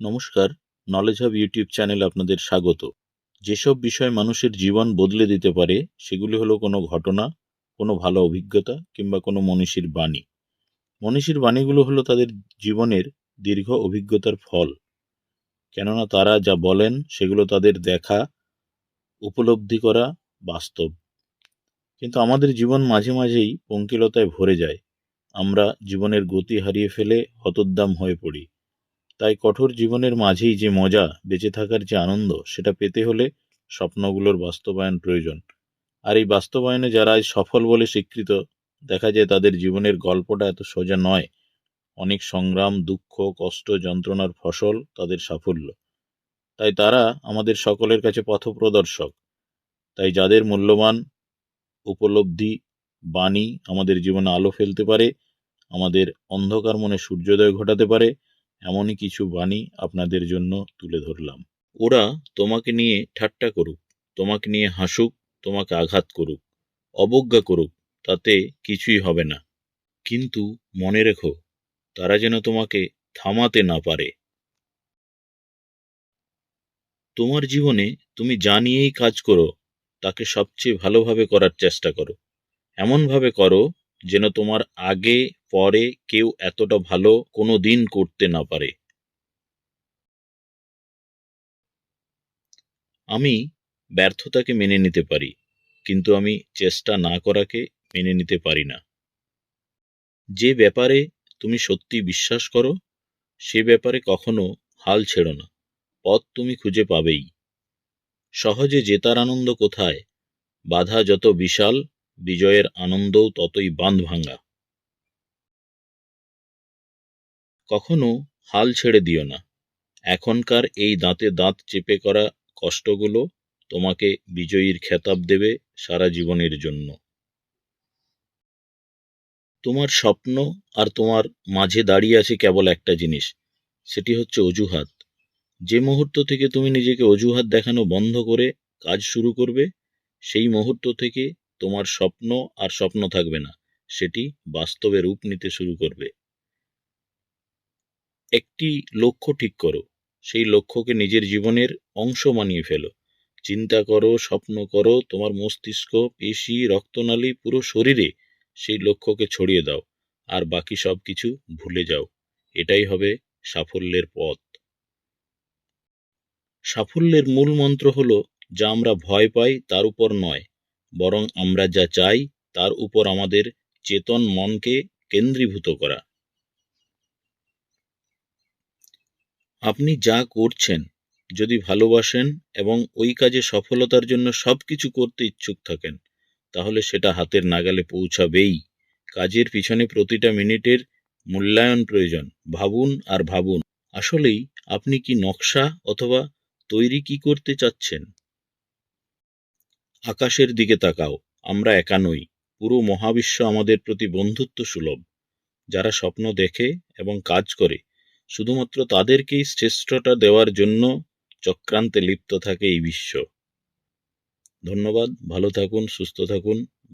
নমস্কার knowledge hub YouTube channel আপনাদের স্বাগত। যেসব বিষয় মানুষের জীবন বদলে দিতে পারে, সেগুলি হলো কোনো ঘটনা, কোনো ভালো অভিজ্ঞতা কিংবা কোনো মনীষীর বাণী। মনীষীর বাণীগুলো হলো তাদের জীবনের দীর্ঘ অভিজ্ঞতার ফল। কেননা তারা যা বলেন, সেগুলো তাদের দেখা, উপলব্ধি করা বাস্তব। কিন্তু আমাদের জীবন মাঝে মাঝেই পঙ্কিলতায় ভরে যায়। আমরা জীবনের গতি হারিয়ে ফেলে হতোদ্দাম হয়ে পড়ি। তাই কঠোর জীবনের মাঝেই যে মজা, বেঁচে থাকার যে আনন্দ, সেটা পেতে হলে স্বপ্নগুলোর বাস্তবায়ন প্রয়োজন। আর এই বাস্তবায়নে যারা আজ সফল বলে স্বীকৃত, দেখা যায় তাদের জীবনের গল্পটা এত সোজা নয়। অনেক সংগ্রাম, দুঃখ, কষ্ট, যন্ত্রণার ফসল তাদের সাফল্য। তাই তারা আমাদের সকলের কাছে পথপ্রদর্শক। তাই যাদের মূল্যবান, উপলব্ধি, বাণী আমাদের জীবনে আলো ফেলতে পারে, আমাদের অন্ধকার মনে সূর্যোদয় ঘটাতে পারে এমনই কিছু বাণী আপনাদের জন্য তুলে ধরলাম। ওরা তোমাকে নিয়ে ঠাট্টা করুক, তোমাকে নিয়ে হাসুক, তোমাকে আঘাত করুক, অবজ্ঞা করুক, তাতে কিছুই হবে না। কিন্তু মনে রেখো, তারা যেন তোমাকে থামাতে না পারে। তোমার জীবনে তুমি যা নিয়েই কাজ করো, তাকে সবচেয়ে ভালোভাবে করার চেষ্টা করো। এমনভাবে করো যেন তোমার আগে, পরে কেউ এতটা ভালো কোনো দিন করতে না পারে। আমি ব্যর্থতাকে মেনে নিতে পারি, কিন্তু আমি চেষ্টা না করাকে মেনে নিতে পারি না। যে ব্যাপারে তুমি সত্যি বিশ্বাস করো, সে ব্যাপারে কখনো হাল ছেড়ো না, পথ তুমি খুঁজে পাবেই। সহজে জেতার আনন্দ কোথায়? বাধা যত বিশাল বিজয়ের আনন্দও ততই বাঁধ ভাঙা কখনো হাল ছেড়ে দিও না। এখনকার এই দাঁতে দাঁত চেপে করা কষ্টগুলো তোমাকে বিজয়ীর খেতাব দেবে সারা জীবনের জন্য। তোমার স্বপ্ন আর তোমার মাঝে দাঁড়িয়ে আছে কেবল একটা জিনিস, সেটি হচ্ছে অজুহাত। যে মুহূর্ত থেকে তুমি নিজেকে অজুহাত দেখানো বন্ধ করে কাজ শুরু করবে, সেই মুহূর্ত থেকে তোমার স্বপ্ন আর স্বপ্ন থাকবে না, সেটি বাস্তবে রূপ নিতে শুরু করবে। একটি লক্ষ্য ঠিক করো, সেই লক্ষ্যকে নিজের জীবনের অংশ মানিয়ে ফেলো। চিন্তা করো, স্বপ্ন করো, তোমার মস্তিষ্ক, পেশি, রক্তনালী পুরো শরীরে সেই লক্ষ্যকে ছড়িয়ে দাও, আর বাকি সব কিছু ভুলে যাও। এটাই হবে সাফল্যের পথ। সাফল্যের মূল মন্ত্র হলো, যা আমরা ভয় পাই তার উপর নয় বরং আমরা যা চাই, তার উপর আমাদের চেতন মনকে কেন্দ্রীভূত করা। আপনি যা করছেন, যদি ভালোবাসেন এবং ওই কাজে সফলতার জন্য সব কিছু করতে ইচ্ছুক থাকেন, তাহলে সেটা হাতের নাগালে পৌঁছাবেই। কাজের পিছনে প্রতিটা মিনিটের মূল্যায়ন প্রয়োজন, ভাবুন আর ভাবুন। আসলেই আপনি কি নকশা অথবা তৈরি কি করতে চাচ্ছেন? আকাশের দিকে তাকাও, আমরা একা নই। পুরো মহাবিশ্ব আমাদের প্রতি বন্ধুত্ব সুলভ। যারা স্বপ্ন দেখে এবং কাজ করে, শুধুমাত্র তাদেরকেই শ্রেষ্ঠটা দেওয়ার জন্য চক্রান্তে লিপ্ত থাকে এই বিশ্ব। ধন্যবাদ, ভালো থাকুন, সুস্থ থাকুন।